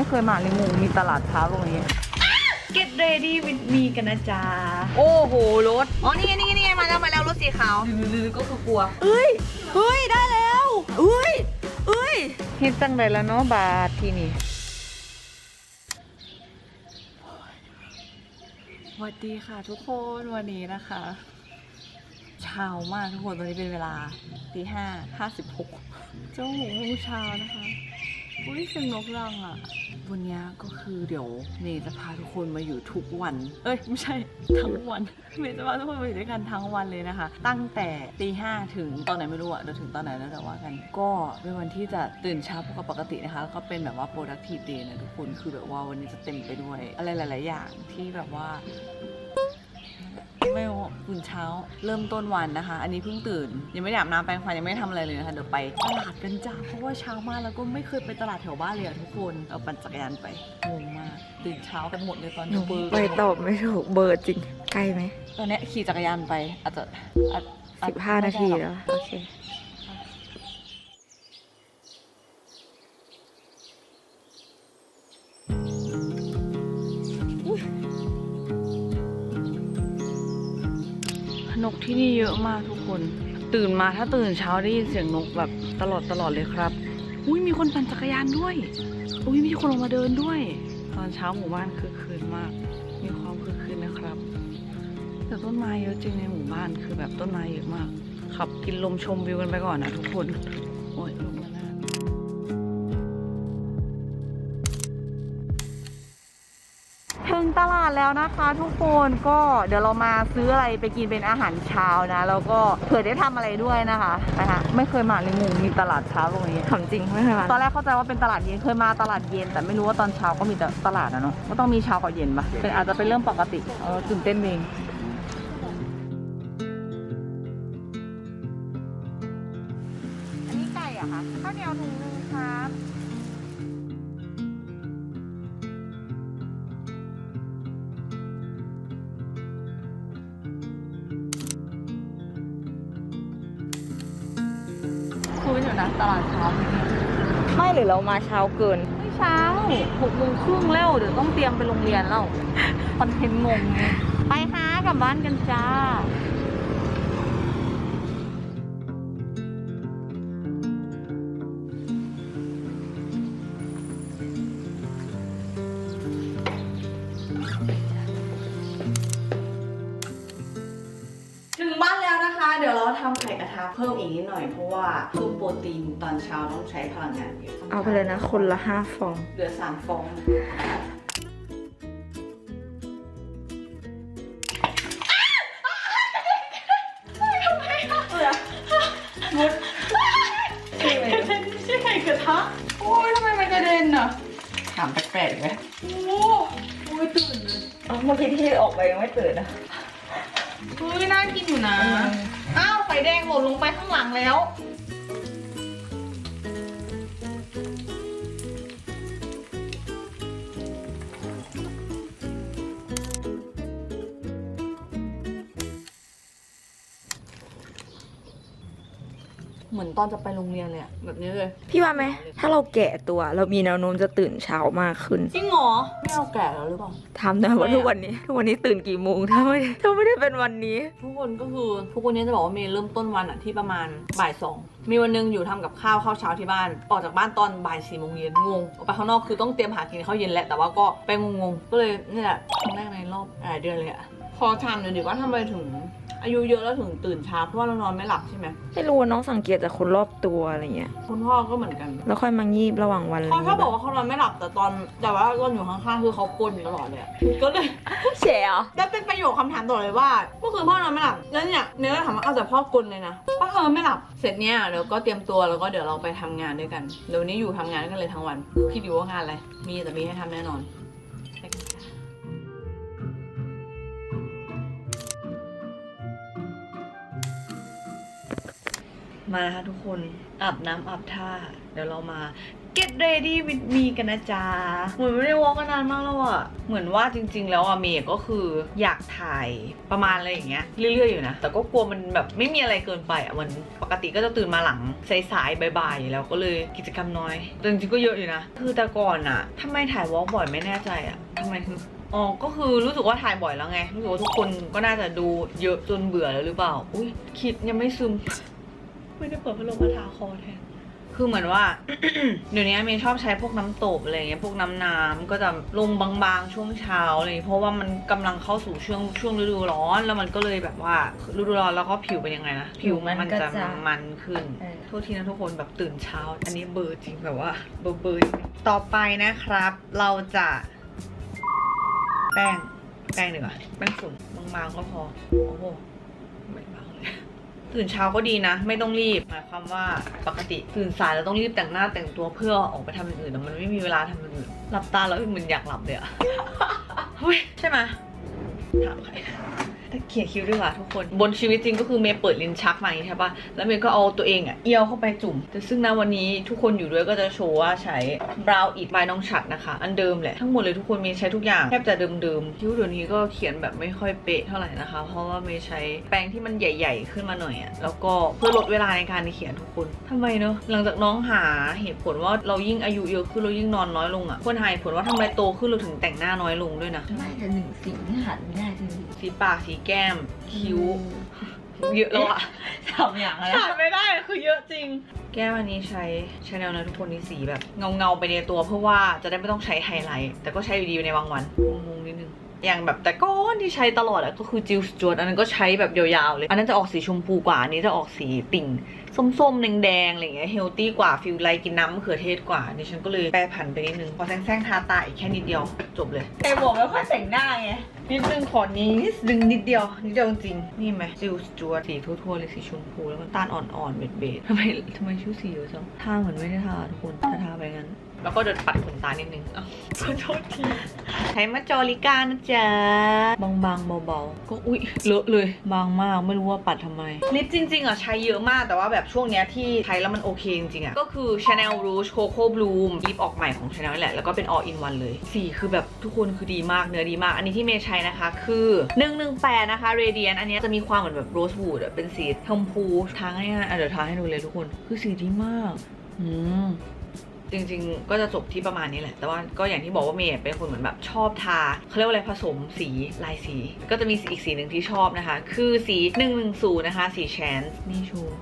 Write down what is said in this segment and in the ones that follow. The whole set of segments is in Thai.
ไม่เคยมาลิมูมีตลาดเช้าตรงนี้ Get ready with me กันนะจ๊ะ โอ้โห รถ อ๋อ นี่ไงนี่ไงนี่ไงมาแล้วมาแล้วรถสีขาวลือๆก็คือกลัวเฮ้ยเฮ้ย ได้แล้วเฮ้ยเฮ้ยเฮ็ดจังไดแล้วเนาะบาทที่นี่สวัสดีค่ะทุกคนวันนี้นะคะ เช้ามากทุกคนตอนนี้เป็นเวลาตีห้าห้าสิบหกเจ้าหกโมงเช้านะคะ อุ้ยเสียงนกรังอะ วันนี้ก็คือเดี๋ยวเมย์จะพาทุกคนมาอยู่ทุกวัน เอ้ยไม่ใช่ทั้งวัน เมย์จะพาทุกคนมาอยู่ด้วยกันทั้งวันเลยนะคะ ตั้งแต่ตีห้าถึงตอนไหนไม่รู้อะเดี๋ยวถึงตอนไหนแล้วแต่ว่ากัน ก็เป็นวันที่จะตื่นเช้ากว่าปกตินะคะแล้วก็เป็นแบบว่า productive day นะทุกคน คือแบบว่าวันนี้จะเต็มไปด้วย อะไรหลาย ๆ อย่างที่แบบว่า ไม่รู้ตื่นเช้า เริ่มต้นวันนะคะ อันนี้เพิ่งตื่น ยังไม่ได้อาบน้ำแปรงฟันยังไม่ได้ทำอะไรเลยนะคะ เดี๋ยวไปตลาดกันจ้าเพราะว่าเช้ามากแล้วก็ไม่เคยไปตลาดแถวบ้านเลยอะทุกคนเอาปั่นจักรยานไปงงมากตื่นเช้ากันหมดเลยตอนหนูนี้เบอร์ไปตอบไม่ถูกเบอร์จริง ใกล้ไหมตอนเนี้ยขี่จักรยานไปอาจจะอาจอาจสิบห้านาทีแล้วโอเค นกที่นี่เยอะมากทุกคน ตื่นมาถ้าตื่นเช้าได้ยินเสียงนกแบบตลอดตลอดเลยครับอุ้ยมีคนปั่นจักรยานด้วย อุ้ยมีคนลงมาเดินด้วย ตอนเช้าหมู่บ้านคือคืนมาก มีความคือคืนนะครับ แต่ต้นไม้เยอะจริงในหมู่บ้านคือแบบต้นไม้เยอะมาก ขับกินลมชมวิวกันไปก่อนนะทุกคน แล้วนะคะทุกคนก็เดี๋ยวเรามาซื้ออะไรไปกินเป็นอาหารเช้านะแล้วก็เผื่อได้ทำอะไรด้วยนะคะนะคะไม่เคยมาลิมูมีตลาดเช้าตรงนี้ถามจริงไม่เคยมาตอนแรกเข้าใจว่าเป็นตลาดเย็นเคยมาตลาดเย็น แต่ไม่รู้ว่าตอนเช้าก็มีแต่ตลาดนะเนาะก็ต้องมีเช้ากับเย็นปะเป็นอาจจะเป็นเรื่องปกติเออตื่นเต้นเอง ม่หรือเรามาเช้าเกิน ไม่เช้าหกโมงครึ่งแล้ว เดี๋ยวต้องเตรียมไปโรงเรียนแล้ว คอนเทนต์งงไงไปหากลับบ้านกันจ้า ทำไข่กระทะเพิ่มอีกนิดหน่อยเพราะว่าเพิ่มโปรตีนตอนเช้าต้องใช้พลังงานเยอะเอาไปเลยนะ คนละห้าฟอง เหลือสามฟองไม่ใช่ไข่กระทะโอ้ยทำไมมันกระเด็นอะถามแปลกๆไหมโอ้โอ้ยตื่นเลยเอาเมื่อกี้ที่ออกไปยังไม่ตื่นนะเฮ้ยน่ากินอยู่นะ นลงไปข้างหลังแล้ว เหมือนตอนจะไปโรงเรียนเลยอะแบบนี้เลย พี่ว่าไหม ถ้าเราแก่ตัว เรามีแนวโน้มจะตื่นเช้ามากขึ้นจริงเหรอไม่เอาแก่แล้วหรือเปล่า ทำนะว่าทำไมอะทุกวันนี้ ทุกวันนี้ตื่นกี่โมงถ้าไม่ได้ถ้าไม่ได้เป็นวันนี้ ทุกคนก็คือทุกวันนี้จะบอกว่าเมย์เริ่มต้นวันอะที่ประมาณบ่ายสองมีวันหนึงอยู่ทำกับข้าวข้าวเช้าที่บ้าน ออกจากบ้านตอนบ่ายสี่โมงเย็นงงออกไปข้างนอกคือต้องเตรียมหากินข้าวเย็นแหละแต่ว่าก็ไปงงๆก็เลยนี่แหละครั้งแรกในรอบหลายเดือนเลยอะ พอถามหน่อยดิว่าทำไมถึง อายุเยอะแล้วถึงตื่นเช้าเพราะว่าเรานอนไม่หลับใช่ไหมไม่รู้ว่าน้องสังเกตจากคนรอบตัวอะไรเงี้ย คุณพ่อก็เหมือนกันแล้วค่อยมางีบระหว่างวันอะไรเขาชอบเงี้ยบอกว่าเขานอนไม่หลับแต่ตอนแต่ว่าตอนอยู่ข้างๆคือเขากลนอยู่ตลอดเลยอะก็เลย เฉยเหรอแล้วเป็นประโยคคำถามต่อเลยว่าเมื่อคืนพ่อนอนไม่หลับแล้วเนี่ยเนื้อถามว่าเอาแต่พ่อกลนเลยนะพ่อเออไม่หลับเสร็จเนี่ยเดี๋ยวก็เตรียมตัวแล้วก็เดี๋ยวเราไปทำงานด้วยกันเดี๋ยววันนี้อยู่ทำงานด้วยกันเลยทั้งวันคิดอยู่ว่างานอะไรมีแต่มีให้ทำแน่นอน มานะคะทุกคนอาบน้ำอาบท่า เดี๋ยวเรามา get ready with me กันนะจ๊ะ เหมือนไม่ได้วอล์กกันนานมากแล้วอะเหมือนว่าจริง ๆ แล้วอะเมย์ก็คืออยากถ่ายประมาณอะไรอย่างเงี้ยเรื่อยๆอยู่นะ แต่ก็กลัวมันแบบไม่มีอะไรเกินไปอะเหมือนปกติก็จะตื่นมาหลังสายๆบ่ายๆแล้วก็เลยกิจกรรมน้อยแต่จริงๆก็เยอะอยู่นะ คือแต่ก่อนอะทำไมถ่ายวอล์กบ่อยไม่แน่ใจอะทำไมคืออ๋อ ก็คือรู้สึกว่าถ่ายบ่อยแล้วไง รู้สึกว่าทุกคนก็น่าจะดูเยอะจนเบื่อแล้วหรือเปล่า อุ้ยคิดยังไม่ซึม ไม่ได้เปิดพัดลมมาทาคอแทน คือเหมือนว่า เดี๋ยวนี้เมย์ชอบใช้พวกน้ำตบอะไรเงี้ยพวกน้ำน้ำก็จะลงบางๆช่วงเช้าอะไรอย่างเลยเพราะว่ามันกำลังเข้าสู่ช่วงช่วงฤดูร้อน แล้วมันก็เลยแบบว่าฤดูร้อนแล้วก็ผิวเป็นยังไงนะผิวมันจะมันขึ้น เออ โทษทีนะทุกคนแบบตื่นเช้า อันนี้เบอร์จริงแบบว่าเบอร์เบอร์จริงต่อไปนะครับ เราจะแป้งแป้งดีกว่าแป้งฝุ่นบางๆก็พอ โอ้โหไม่บางเลย ตื่นเช้าก็ดีนะ ไม่ต้องรีบหมายความว่าปกติตื่นสายเราต้องรีบแต่งหน้าแต่งตัวเพื่อออกไปทำอย่างอื่นแต่มันไม่มีเวลาทำอย่างอื่นหลับตาแล้วเหมือนอยากหลับเลยอะใช่ไหมถามใคร แต่เขียนคิ้วด้วยว่ะทุกคน บนชีวิตจริงก็คือเมย์เปิดลิ้นชักมาอย่างนี้ใช่ปะแล้วเมย์ก็เอาตัวเองอะเอี้ยวเข้าไปจุ่ม แต่ซึ่งนะวันนี้ทุกคนอยู่ด้วยก็จะโชว์ว่าใช้ brow it by น้องฉัดนะคะ อันเดิมแหละ ทั้งหมดเลยทุกคนเมย์ใช้ทุกอย่างแทบจะเดิมๆคิ้วเดี๋ยวนี้ก็เขียนแบบไม่ค่อยเป๊ะเท่าไหร่นะคะ เพราะว่าเมย์ใช้แปรงที่มันใหญ่ ๆ ขึ้นมาหน่อยอะแล้วก็เพื่อลดเวลาในการเขียนทุกคนทำไมเนอะหลังจากน้องหาเหตุผลว่าเรายิ่งอายุเยอะขึ้นเรายิ่งนอนน้อยลงอะคนหาเหตุผลว่าทำไมโตขึ้นเราถึงแต่งหน้าน้อยลงด้วยนะไม่แต่หนึ่งสิ่งที่หันไม่ได้จริงสีปากสีแก้มคิ้ว เยอะแล้วอะทำอย่างไรขาดไม่ได้คือเยอะจริง แก้มอันนี้ใช้ชาแนลนะทุกคนนี่สีแบบเงาเงาๆไปในตัวเพื่อว่าจะได้ไม่ต้องใช้ไฮไลท์แต่ก็ใช้อยู่ดีในบางวันงงๆนิดนึง อย่างแบบแต่ก้อนที่ใช้ตลอดอะก็คือจิลสจวดอันนั้นก็ใช้แบบยาวๆเลย อันนั้นจะออกสีชมพูกว่าอันนี้จะออกสีติ่งส้มๆแดงๆอะไรอย่างเงี้ยเฮลตี้กว่าฟิลไลกินน้ำมะเขือเทศกว่าดิฉันก็เลยแปรผันไปนิดนึงพอแซงๆทาตาอีกแค่นิดเดียวจบเลยแต่บอกไม่ค่อยแต่งหน้าไงนิดนึงขอนี้นิดนึงนิดเดียวนิดเดียวจริงๆนี่ไหมจิวสจวสีทั่วๆเลยสีชมพูแล้วก็ตาลอ่อนๆเบ็ดๆทำไมทำไมชื่อสีเยอะจังทาเหมือนไม่ได้ทาทุกคนถ้าทาไปงั้น แล้วก็เดินปัดขนตานิดนึงอ้าวขอโทษทีใช้มาจอริก้านะจ๊ะ บางๆเบาๆ ก็อุ๊ยเลอะเลย บางมากไม่รู้ว่าปัดทำไม ลิปจริง ๆอะใช้เยอะมากแต่ว่าแบบช่วงเนี้ยที่ใช้แล้วมันโอเคจริงๆอะก็คือ Chanel Rouge Coco Bloom ลิปออกใหม่ของ Chanel นี่แหละ แล้วก็เป็น all in one เลย สีคือแบบทุกคนคือดีมากเนื้อดีมาก อันนี้ที่เมย์ใช้นะคะ คือ 118 นะคะ Radiant อันเนี้ยจะมีความเหมือนแบบ Rosewood อะเป็นสีชมพูทาง่ายๆอะเดี๋ยวทาให้ดูเลยทุกคน คือสีดีมากอืม จริง ๆ ก็จะจบที่ประมาณนี้แหละ แต่ว่าก็อย่างที่บอกว่าเมย์เป็นคนเหมือนแบบชอบทาเขาเรียกว่าอะไรผสมสีลายสี ก็จะมีอีกสีหนึ่งที่ชอบนะคะ คือสี110นะคะ สีแชนส์นี่โชว์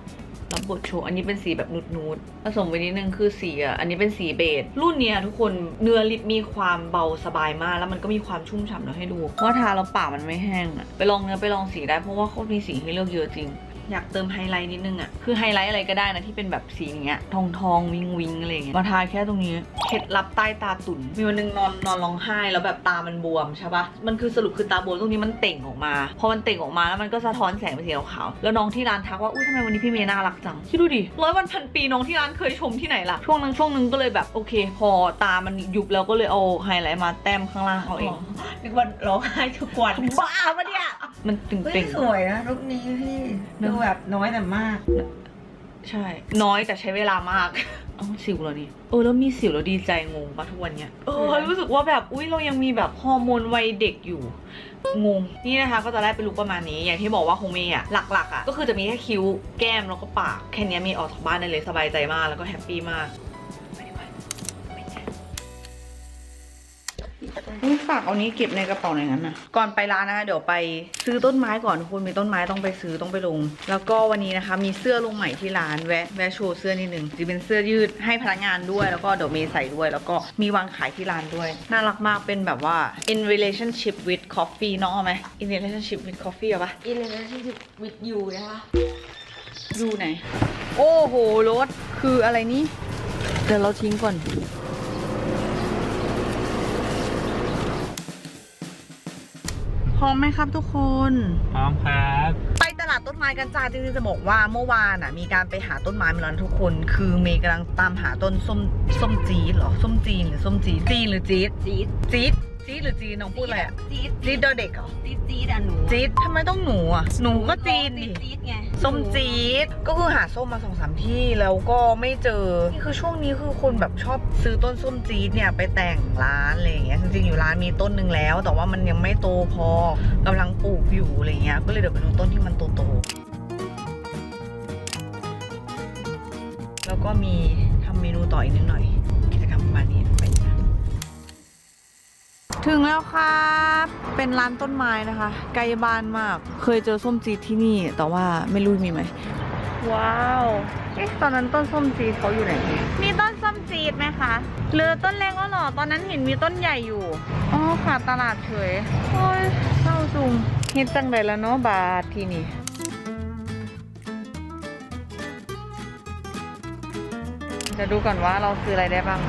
รับบทโชว์อันนี้เป็นสีแบบนูดๆผสมไปนิดนึงคือสีอะ อันนี้เป็นสีเบจรุ่นเนี้ยทุกคนเนื้อลิปมีความเบาสบายมาก แล้วมันก็มีความชุ่มฉ่ำเนาะให้ดูว่าทาแล้วปากมันไม่แห้งอะ ไปลองเนื้อไปลองสีได้เพราะว่าเขามีสีให้เลือกเยอะจริง อยากเติมไฮไลท์นิดนึงอะ่ะคือไฮไลท์อะไรก็ได้นะที่เป็นแบบสีอย่างเงี้ยทองทองวิงวิงอะไรอย่างเงี้ยมาทาแค่ตรงนี้เคล็ดลับใต้ตาตุ่นมีวันหนึงนอนนอนร้องไห้แล้วแบบตามันบวมใช่ปะมันคือสรุปคือตาบวมตรงนี้มันเต่งออกมา พอมันเต่งออกมาแล้วมันก็สะท้อนแสงเป็นสีขาวๆแล้วน้องที่ร้านทักว่าอุ้ยทำไมวันนี้พี่เมย์น่ารักจังคิดดูดิร้อยวันพันปีน้องที่ร้านเคยชมที่ไหนล่ะช่วงนึงช่วงนึงก็เลยแบบโอเค พอตามันยุบแล้วก็เลยเอาไฮไลท์มาแต้มข้างล่างเอาเองนึกว่าร้องไห้ทุกวันบ้าปะเนี่ยมันตึงเฮ้ยเต่งสวยนะลุคนี้พี่ดูแบบน้อยแต่มาก ใช่ น้อยแต่ใช้เวลามากเอ้าสิวเหรอนี่เออแล้วมีสิวแล้วดีใจงงปะทุกวันเนี้ยเออรู้สึกว่าแบบอุ้ยเรายังมีแบบฮอร์โมนวัยเด็กอยู่งงนี่นะคะก็จะได้เป็นลุคประมาณนี้ อย่างที่บอกว่าคงมีอะหลักๆอะก็คือจะมีแค่คิ้วแก้มแล้วก็ปากแค่เนี้ยมีออกจากบ้านได้เลยสบายใจมากแล้วก็แฮปปี้มาก อุ๊ยฝากเอานี้เก็บในกระเป๋าหน่อยงั้นนะก่อนไปร้านนะคะเดี๋ยวไปซื้อต้นไม้ก่อนทุกคนมีต้นไม้ต้องไปซื้อต้องไปลง แล้วก็วันนี้นะคะ มีเสื้อลงใหม่ที่ร้านแวะแวะโชว์เสื้อนิดนึงจะเป็นเสื้อยืดให้พนักงานด้วย แล้วก็เดี๋ยวมีใส่ด้วย แล้วก็มีวางขายที่ร้านด้วย น่ารักมากเป็นแบบว่า in relationship with coffee น้องเอาไหม in relationship with coffee เอาปะอินเลยนะที่วิดยูนะคะดูไหน โอ้โหรถคืออะไรนี่เดี๋ยวเราทิ้งก่อน พร้อมไหมครับทุกคน พร้อมครับ ไปตลาดต้นไม้กันจ้าจริงๆจะบอกว่าเมื่อวานอะ มีการไปหาต้นไม้มาแล้วนะทุกคน คือเมย์กำลังตามหาต้นส้มส้มจีดเหรอส้มจีนหรือส้มจีดจีนหรือจีดจี๊ดจี๊ด จี๊ดหรือจีนน้องพูดอะไรอะจี๊ดจี๊ดดอเด็กเหรอจี๊ดจี๊ดอะหนูจี๊ดทำไมต้องหนูอะหนูก็จีนดิ จี๊ดไงส้มจี๊ดก็คือหาส้มมาสองสามที่แล้วก็ไม่เจอ นี่คือช่วงนี้คือคนแบบชอบซื้อต้นส้มจี๊ดเนี่ยไปแต่งร้านอะไรอย่างเงี้ยจริงๆอยู่ร้านมีต้นหนึ่งแล้ว แต่ว่ามันยังไม่โตพอกำลังปลูกอยู่อะไรเงี้ยก็เลยเดี๋ยวไปดูต้นที่มันโตๆแล้วก็มีทำเมนูต่ออีกนิดหน่อย กิจกรรมประมาณนี้ไปจ้ะ ถึงแล้วครับ เป็นร้านต้นไม้นะคะใกล้บ้านมาก เคยเจอส้มจีดที่นี่ แต่ว่าไม่รู้มีไหม ว้าว เอ๊ะ ตอนนั้นต้นส้มจีดเขาอยู่ไหน มีต้นส้มจีดไหมคะเหลือต้นเล็กก็หรอ ตอนนั้นเห็นมีต้นใหญ่อยู่ อ๋อขาดตลาดเฉย โอ้ยเศร้าจุงเฮ็ดจังไดแล้วเนาะบาทที่นี่จะดูก่อนว่าเราซื้ออะไรได้บ้าง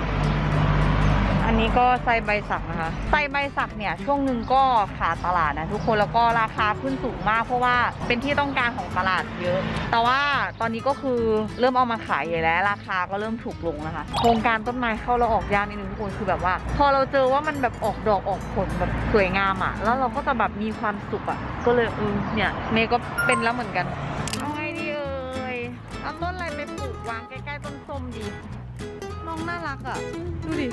อันนี้ก็ไซใบสักนะคะไซใบสักเนี่ยช่วงหนึ่งก็ขาดตลาดนะทุกคนแล้วก็ราคาขึ้นสูงมาก เพราะว่าเป็นที่ต้องการของตลาดเยอะ แต่ว่าตอนนี้ก็คือเริ่มเอามาขายอยู่แล้ว ราคาก็เริ่มถูกลงนะคะ โครงการต้นไม้เข้าแล้วออกยากนิดนึงทุกคนคือแบบว่า พอเราเจอว่ามันแบบออกดอกออกผลแบบสวยงามอะ่ะ แล้วเราก็จะแบบมีความสุขอะ่ะ ก็เลยเออเนี่ยเมย์ก็เป็นแล้วเหมือนกันเอาไงดีเอ่ยเอาต้นอะไรไปปลูกวางใกล้ๆต้นส้มดีน้องน่ารักอะ่ะ ดูดิ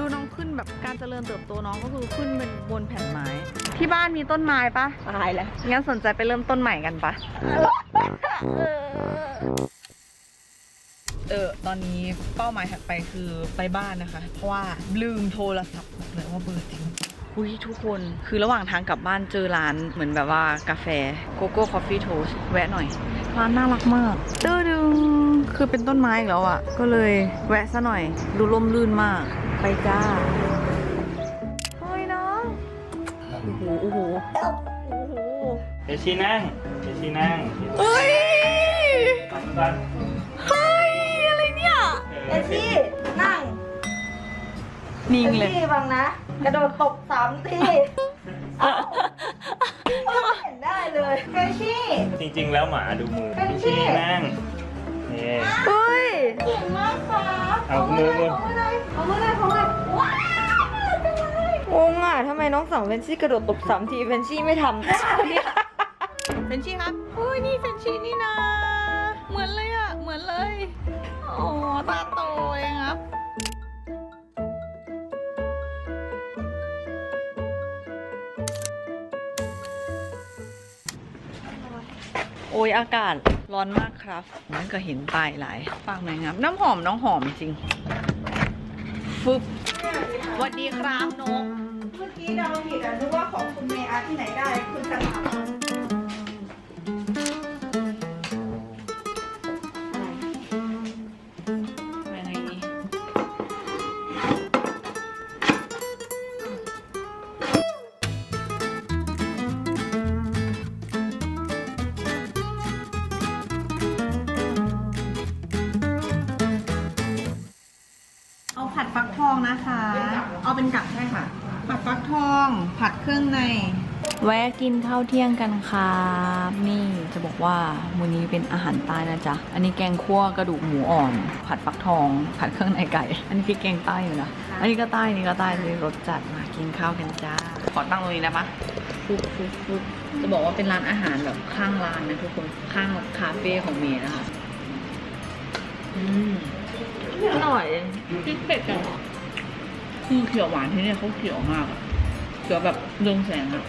ดูน้องขึ้นแบบการเจริญเติบโตน้องก็คือขึ้นเป็นบนแผ่นไม้ ที่บ้านมีต้นไม้ปะตายแล้วงั้นสนใจไปเริ่มต้นใหม่กันปะเออตอนนี้เป้าหมายถัดไปคือไปบ้านนะคะ เพราะว่าลืมโทรศัพท์บอกเลยว่าเบอร์จริงอุ้ยทุกคนคือระหว่างทางกลับบ้านเจอร้านเหมือนแบบว่ากาแฟโกโก้คอฟฟี่โทสแวะหน่อย ร้านน่ารักมากตื้อดึงคือเป็นต้นไม้อีกแล้วอะ่ะ ก็เลยแวะซะหน่อย ดูร่มรื่นมาก ไปจ้าเฮ้ยน้องโอ้โหโอ้โหโอ้โหเอชีนั่งเอชีนั่งเฮ้ยทำกันเฮ้ยอะไรเนี่ยเอชี่นั่งนิ่งเอเลยชี่ฟังนะ กระโดดตบสามทีเห็นได้เลยเอชี่จริงๆแล้วหมาดูมือเป็นเอที่ชีนั่งนี่เฮ้ย เก่งมากครับเอามือมือเอามือเลยเอามือเลยเอามือเลยว้าวจังเลยงงอะทำไมน้องสาวเฟนชี่กระโดดตบสามทีเฟนชี่ไม่ทำเฟนชี่ครับเฮ้ยนี่เฟนชี่นี่นะเหมือนเลยอะเหมือนเลยโอ้ตาโตเองครับโอ้ยอากาศ ร้อนมากครับนั่นก็เห็นตายหลายฝากหน่อยครับน้ำหอมน้องหอมจริงฟึบสวัสดีครับนกเมื่อกี้เราผิดอะนึกว่าของคุณเมย์อาที่ไหนได้คุณจะถาม แวะกินข้าวเที่ยงกันครับนี่จะบอกว่ามื้อนี้เป็นอาหารใต้นะจ๊ะ อันนี้แกงคั่วกระดูกหมูอ่อน ผัดฟักทอง ผัดเครื่องในไก่ อันนี้คือแกงใต้อยู่นะ อันนี้ก็ใต้นี่ก็ใต้เลยรสจัดมากินข้าวกันจ้า ขอตั้งตรงนี้นะปะฟุบฟุบฟุบจะบอกว่าเป็นร้านอาหารแบบข้างร้านนะทุกคนข้างคาเฟ่ของเมย์นะคะอืมอร่อยพริกเป็ดกันคือเขียวหวานที่เนี่ยเขาเขียวมากอะเขียวแบบเรืองแสงอะ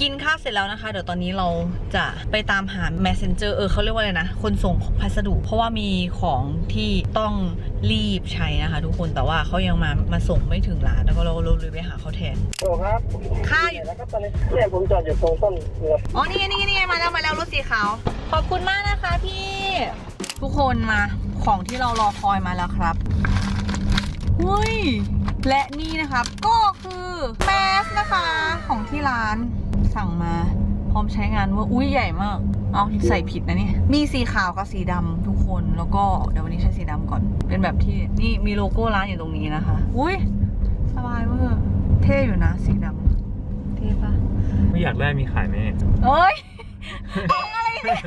กินข้าวเสร็จแล้วนะคะ เดี๋ยวตอนนี้เราจะไปตามหา messenger เออเขาเรียกว่าอะไรนะ คนส่งพัสดุ เพราะว่ามีของที่ต้องรีบใช้นะคะทุกคนแต่ว่าเขายังมามาส่งไม่ถึงร้านแล้วก็เราเราเลยไปหาเขาแทน โอ้ครับค่าอยู่แล้วก็ตอนนี้เนี่ยผมจอดอยู่ตรงต้นเรืออ๋อนี่ไงนี่ไงนี่ไงมาแล้วมาแล้วรถสีขาวขอบคุณมากนะคะพี่ ทุกคนมา ของที่เรารอคอยมาแล้วครับเฮ้ยและนี่นะครับ ก็คือแมสนะคะของที่ร้านสั่งมาพร้อมใช้งานเว่าอุ้ยใหญ่มาก เอาใส่ผิดนะเนี่ย มีสีขาวกับสีดำทุกคนแล้วก็เดี๋ยววันนี้ใช้สีดำก่อน เป็นแบบที่นี่มีโลโก้ร้านอยู่ตรงนี้นะคะ อุ้ยสบายมากเท่อยู่นะสีดำเท่ปะไม่อยากได้มีขายไหมเอ้ยของอะไรเนี่ย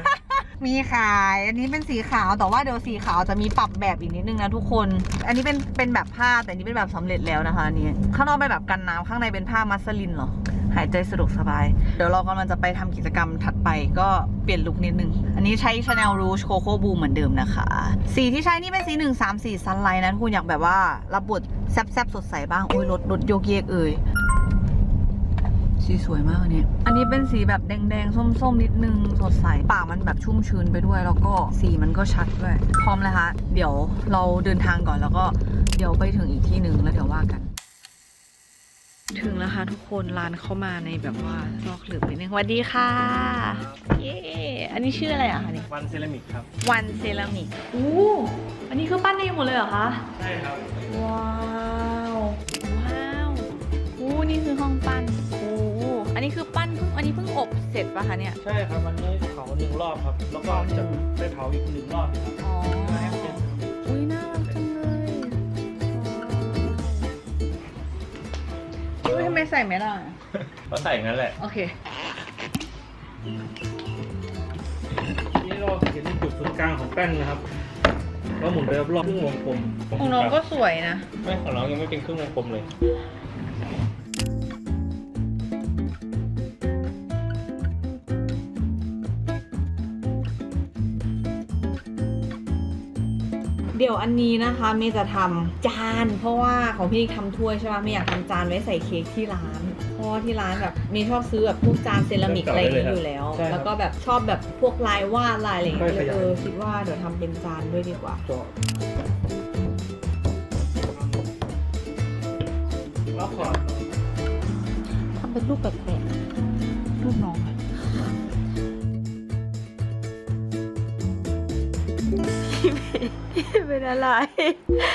มีขาย อันนี้เป็นสีขาว แต่ว่าเดี๋ยวสีขาวจะมีปรับแบบอีกนิดนึงนะทุกคน อันนี้เป็นเป็นแบบผ้าแต่อันนี้เป็นแบบสำเร็จแล้วนะคะอันนี้ข้างนอกเป็นแบบกันน้ำข้างในเป็นผ้ามัสลินเหรอหายใจสะดวกสบาย เดี๋ยวเรากำลังจะไปทำกิจกรรมถัดไปก็เปลี่ยนลุคนิดนึง อันนี้ใช้ Chanel Rouge Coco Blue เหมือนเดิมนะคะ สีที่ใช้นี่เป็นสี 1 3 4 Sunlight นะทุกคนอยากแบบว่ารับบทแซบๆสดใสบ้างโอ้ยรถรถโยกเยกเอ่ย สีสวยมากอันนี้ อันนี้เป็นสีแบบแดงๆ ส้มๆ นิดนึง สดใสปากมันแบบชุ่มชื้นไปด้วย แล้วก็สีมันก็ชัดด้วย พร้อมเลยคะ เดี๋ยวเราเดินทางก่อนแล้วก็เดี๋ยวไปถึงอีกที่หนึ่งแล้วเดี๋ยวว่ากัน ถึงแล้วค่ะทุกคนร้านเข้ามาในแบบว่าลอกหลืบนิดนึงสวัสดีค่ะ เย้ อันนี้ชื่ออะไรอะคะเนี่ยวันเซรามิกครับ วันเซรามิก อู้ อันนี้คือปั้นเองหมดเลยเหรอคะ ใช่ครับ ว้าวว้าวอู้ นี่คือห้องปั้นโอ้อันนี้คือปั้นเพิ่งอันนี้เพิ่งอบเสร็จปะคะเนี่ย ใช่ครับวันนี้เผาหนึ่งรอบครับ แล้วก็จะไปเผาอีกหนึ่งรอบครับอ๋อ อุ้ยน่ารักจังเลยอุ้ยทำไมใส่ไม่ได้อะก็ใส่อย่างนั้นแหละ โอเค นี่เราเห็นจุดศูนย์กลางของแป้นนะครับก็หมุนไปรอบๆครึ่งวงกลมของน้องก็สวยนะ ไม่ของน้องยังไม่เป็นครึ่งวงกลมเลย ดี๋ยวอันนี้นะคะเมย์จะทำจาน เพราะว่าของพี่นิกทำถ้วยใช่ป่ะเมย์อยากทำจานไว้ใส่เค้กที่ร้าน เพราะว่าที่ร้านแบบเมย์ชอบซื้อแบบพวกจานเซรามิกอะไรอย่างนี้อยู่แล้ว ใช่ครับแล้วก็แบบชอบแบบพวกลายวาดลายอะไรอย่างเงี้ยค่อยขเลยยาย เออคิดว่าเดี๋ยวทำเป็นจานด้วยดีกว่าจอแล้วขอดทำเป็นรูปแปลกๆรูปน้องอะ เป็นอะไร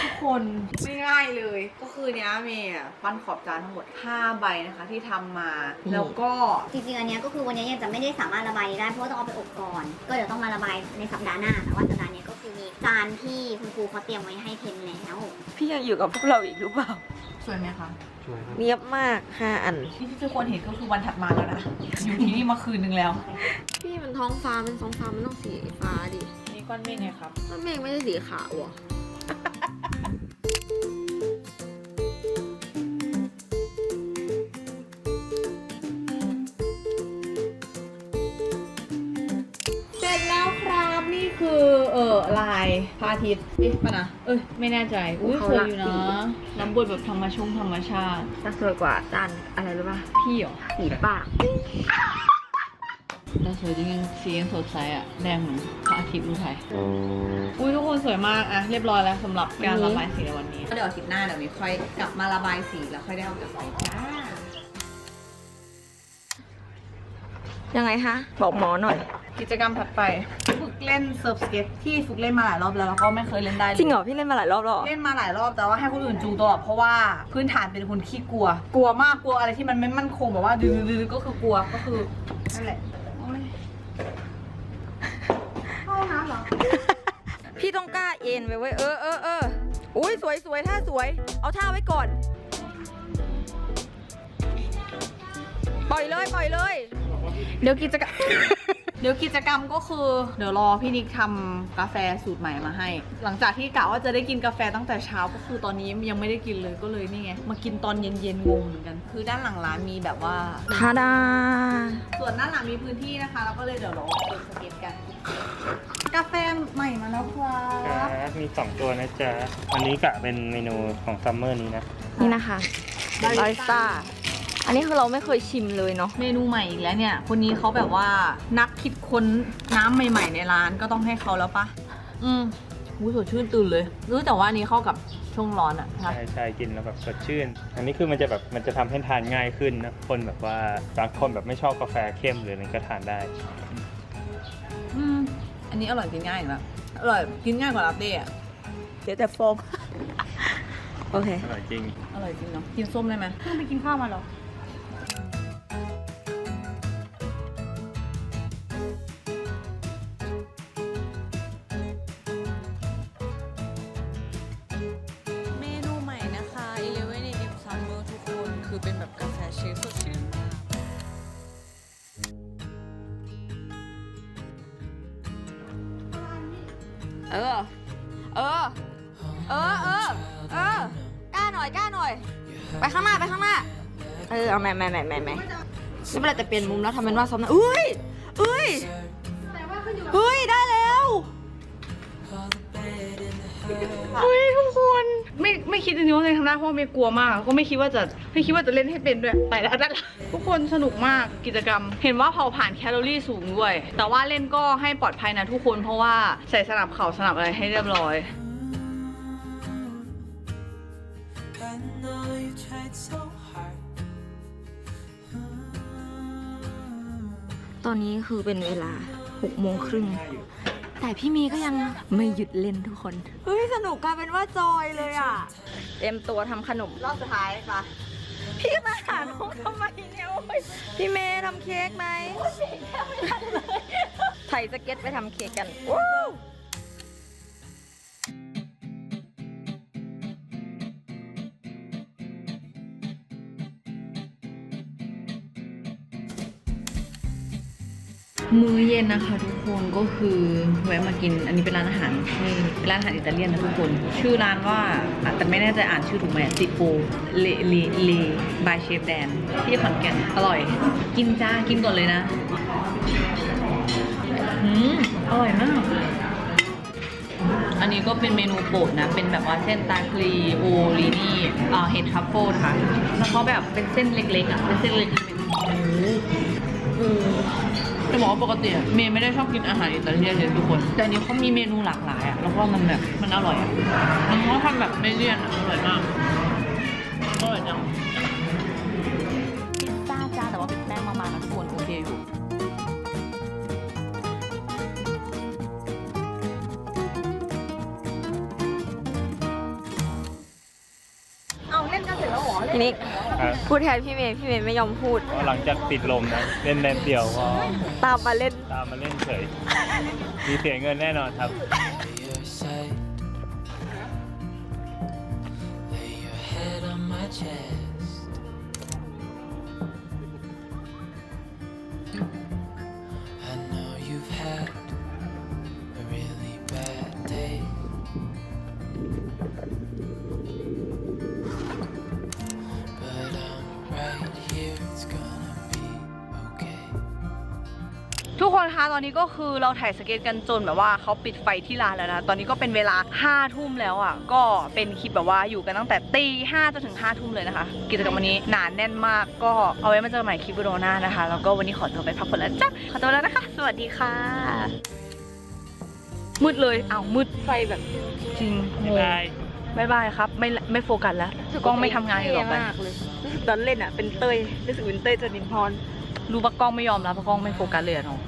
ทุกคนไม่ง่ายเลย ก็คือเนี้ยเมย์อะปั้นขอบจานทั้งหมด 5 ใบนะคะที่ทำมา แล้วก็จริงๆ อันเนี้ยก็คือวันนี้ยังจะไม่ได้สามารถระบายได้เพราะว่าต้องเอาไปอบก่อน ก็เดี๋ยวต้องมาระบายในสัปดาห์หน้า แต่ว่าสัปดาห์เนี้ยก็คือมีจานที่คุณครูเขาเตรียมไว้ให้เทนแล้ว พี่ยังอยู่กับพวกเราอีกหรือเปล่า สวยไหมคะช่วยครับเนียบมากห้าอัน ที่ที่ทุกคนเห็นก็คือวันถัดมาแล้วนะ อยู่ที่นี่มาคืนนึงแล้ว พี่มันท้องฟ้ามันท้องฟ้ามันต้องสีฟ้าดินี่ ก้อนเมฆไงครับมันเมฆไม่ได้สีขาวอะเสร็จแล้วครับนี่คือเออลายพระอาทิตย์เอ๊ะปะนะเอ้ยไม่แน่ใจอุ้ยสวยอยู่นะน้ำบดแบบธรรมชงธรรมชาติจะสวยกว่าจานอะไรรู้ป่ะพี่เหรอสีปากแต่ สวยจริงๆสียังสดใสอะแดงเหมือนพระอาทิตย์อุทัยอุ้ยทุกคนสวยมากอะเรียบร้อยแล้วสำหรับการระบายสีในวันนี้ เดี๋ยวอาทิตย์หน้าเดี๋ยวมีค่อยกลับมาระบายสีแล้วค่อยได้เอากลับไปจ้ายังไงคะบอกหมอหน่อย กิจกรรมถัดไป ฝึกเล่นเซิร์ฟสเก็ตที่ฝึกเล่นมาหลายรอบแล้วแล้วก็ไม่เคยเล่นได้ลยจริงเหรอพี่เล่นมาหลายรอบแล้วเหรอเล่นมาหลายรอบแต่ว่าให้คนอื่นจูงตัวเพราะว่าพื้นฐานเป็นคนขี้กลัว กลัวมากกลัวอะไรที่มันไม่มั่นคงแบบว่าดื้อๆก็คือกลัวก็คือนั่นแหละโอ๊ยเข้าห้องน้ำเหรอ พี่ต้องกล้าเอ็นไว้เว้ยเออเออเอออุ้ยสวยสวยท่าสวย เอาท่าไว้ก่อน ปล่อยเลยปล่อยเลย เดี๋ยวกิจกรรม เดี๋ยวกิจกรรมก็คือ เดี๋ยวรอพี่นิกทำกาแฟสูตรใหม่มาให้ หลังจากที่กะว่าจะได้กินกาแฟตั้งแต่เช้าก็คือตอนนี้ยังไม่ได้กินเลยก็เลยนี่ไงมากินตอนเย็นๆงงเหมือนกัน คือด้านหลังร้านมีแบบว่าทาดา ส่วนด้านหลังมีพื้นที่นะคะ แล้วก็เลยเดี๋ยวเราไปสเก็ตกัน กาแฟ ใหม่มาแล้วครับครับมีสองตัวนะจ๊ะอันนี้กะเป็นเมนูของซัมเมอร์นี้นะ นี่นะคะบาริสต้า อันนี้คือเราไม่เคยชิมเลยเนาะ เมนูใหม่อีกแล้วเนี่ย คนนี้เขาแบบว่านักคิดค้นน้ำใหม่ ๆ ในร้านก็ต้องให้เขาแล้วปะอืมหูสดชื่นตื่นเลย รู้แต่ว่าอันนี้เข้ากับช่วงร้อนอะครับใช่ใช่กินแล้วแบบสดชื่น อันนี้คือมันจะแบบมันจะทำให้ทานง่ายขึ้นนะคนแบบว่าบางคนแบบไม่ชอบกาแฟเข้มหรืออะไรก็ทานได้ อืมอั นนี้อร่อยกินง่ายอยู่แล้วอร่อยกินง่ายกว่าลาเต้อะเดี๋ยวแต่ฟองโอเค อร่อยจริง อร่อยจริงเนาะ กินส้มได้ไหมเพิ่งไปกินข้าวมาหรอ เออ เออ เออ เออ เออกล้าหน่อยกล้าหน่อย ไปข้างหน้าไปข้างหน้า เออเอาแม่แม่แม่แม่แม่ไม่เป็นไหรจะเปลี่ยนมุมแล้วทำเป็นว่าซ้อมนะอุ้ย ได้เพราะว่าเมย์กลัวมาก ก็ไม่คิดว่าจะไม่คิดว่าจะเล่นให้เป็นด้วยไปแล้วได้ละทุกคนสนุกมากกิจกรรม เห็นว่าเผาผ่านแคลอรี่สูงด้วย แต่ว่าเล่นก็ให้ปลอดภัยนะทุกคนเพราะว่าใส่สนับเข่าสนับอะไรให้เรียบร้อยตอนนี้คือเป็นเวลา6โมงครึ่ง แต่พี่เมย์ก็ยังไม่หยุดเล่นทุกคน เฮ้ยสนุกกลายเป็นว่าจอยเลยอะ เต็มตัวทำขนม รอบสุดท้ายปะพี่มาหาน้องทำไมเนี่ยโอ๊ยพี่เมย์ทำเค้กไหมใส่สเก็ตไปทำเค้กกันว้าว มื้อเย็นนะคะทุกคนก็คือแวะมากินอันนี้เป็นร้านอาหารที่เป็นร้านอาหารอิตาเลียนนะทุกคน ชื่อร้านว่าแต่ไม่แน่ใจอ่านชื่อถูกไหมติโปเลเลเลบายเชฟแดนที่ขอนแก่นอร่อย กินจ้ากินก่อนเลยนะอืมอร่อยมาก อันนี้ก็เป็นเมนูโปรดนะ เป็นแบบว่าเส้นตาคลีโอลีนี่เห็ดทัฟเฟิลนะคะแล้วก็แบบเป็นเส้นเล็กๆอะเป็นเส้นเล็กที่เป็นหมูเออ จะบอกว่าปกติอะเมย์ไม่ได้ชอบกินอาหารอิตาเลียนเลยทุกคน แต่อันนี้เขามีเมนูหลากหลายอะแล้วก็มันแบบมันอร่อยอะมันก็ทำแบบไม่เลี่ยนอะอร่อยมากอร่อยจังพิซซ่าจ้าแต่ว่าเป็นแป้งมาๆนะทุกคนโอเคอยู่พี่นิก ครับพูดแทนพี่เมย์พี่เมย์ไม่ยอมพูด ก็หลังจากติดลมนะเล่นแดนเดี่ยวก็ตามมาเล่นตามมาเล่นเฉย มีเสียเงินแน่นอนครับ คนคะตอนนี้ก็คือเราถ่ายสเก็ตกันจนแบบว่าเขาปิดไฟที่ร้านแล้วนะตอนนี้ก็เป็นเวลา5้าทุ่มแล้วอะก็เป็นคลิปแบบว่าอยู่กันตั้งแต่ตีห้าจนถึง5้าทุ่มเลยนะคะ กิจกรรมวันนี้หนาแน่นมากก็เอาไว้มาเจอกันใหม่คลิปวิดีโอหน้านะคะแล้วก็วันนี้ขอตัวไปพักผ่อนแล้วจ้ะขอตัวแล้วนะคะ สวัสดีค่ะ มืดเลยอ้าวมืดไฟแบบจริงงงบายบายครับไม่ไม่โฟกัสแล้วกล้องไม่ทำงานอีกต่อไปมากเลยรู้สึกตอนเล่นอะเป็นเตยรู้สึกเป็นเตยจนินพรรู้ว่ากล้องไม่ยอมรับเพราะกล้องไม่โฟกัสเลยอะเนาะ